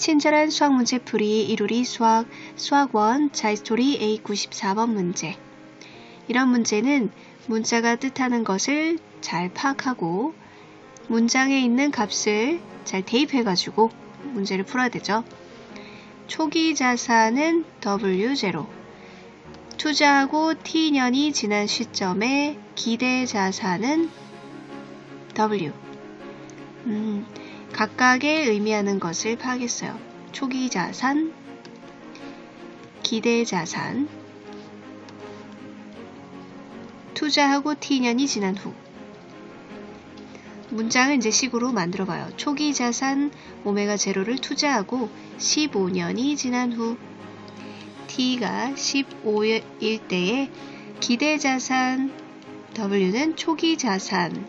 친절한 수학 문제 풀이 이루리 수학 수학원 자이스토리 A94번 문제. 이런 문제는 문자가 뜻하는 것을 잘 파악하고 문장에 있는 값을 잘 대입해가지고 문제를 풀어야 되죠. 초기 자산은 W0. 투자하고 T년이 지난 시점에 기대 자산은 W. 음, 각각의 의미하는 것을 파악했어요. 초기 자산, 기대 자산, 투자하고 T년이 지난 후. 문장을 이제 식으로 만들어 봐요. 초기 자산 오메가 제로를 투자하고 15년이 지난 후 T가 15일 때에 기대 자산 W는 초기 자산의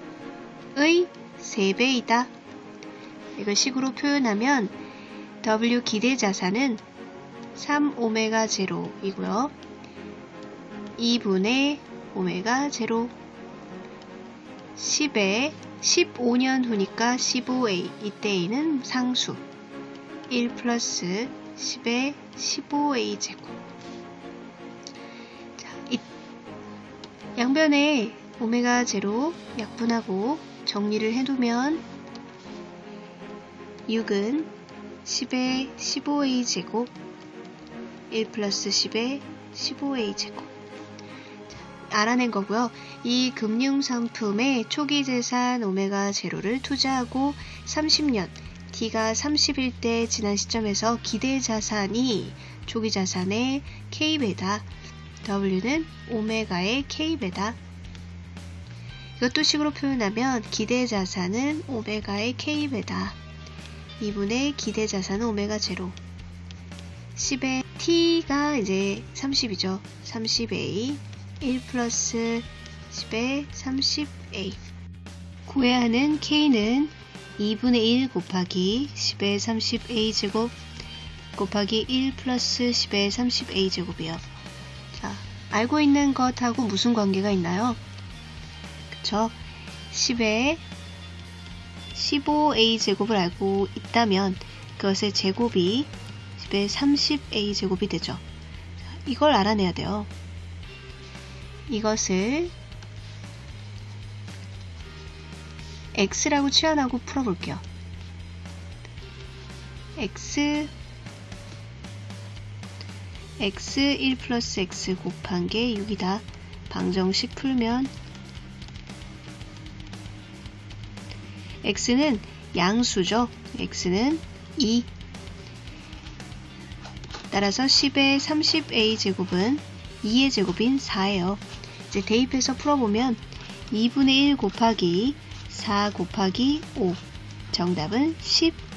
3배이다. 이걸 식으로 표현하면 W 기대 자산은 3 오메가 제로이고요. 2분의 오메가 제로. 10에 15년 후니까 15a 이때 는 상수. 1 플러스 10의 15a 제곱. 자, 이, 양변에 오메가 제로 약분하고 정리를 해두면 6은 10의 15a 제곱 1 플러스 10의 15a 제곱 알아낸 거고요. 이 금융상품의 초기 재산 오메가 제로를 투자하고 30년, T가 30일 때 지난 시점에서 기대 자산이 초기 자산의 K배다. W는 오메가의 K배다. 이것도 식으로 표현하면 기대 자산은 오메가의 K배다. 2분의 기대 자산은 오메가 제로. 10의 T가 이제 30이죠. 30A 1 플러스 10의 30a 구해야 하는 k는 2분의 1 곱하기 10의 30a 제곱 곱하기 1 플러스 10의 30a 제곱이요. 자, 알고 있는 것하고 무슨 관계가 있나요? 그쵸? 10의 15a 제곱을 알고 있다면 그것의 제곱이 10의 30a 제곱이 되죠. 이걸 알아내야 돼요. 이것을 x라고 치환하고 풀어볼게요. x x 1 플러스 x 곱한 게 6이다. 방정식 풀면 x는 양수죠. x는 2 따라서 10의 30a 제곱은 2의 제곱인 4예요. 이제 대입해서 풀어보면 2분의 1 곱하기 4 곱하기 5 정답은 10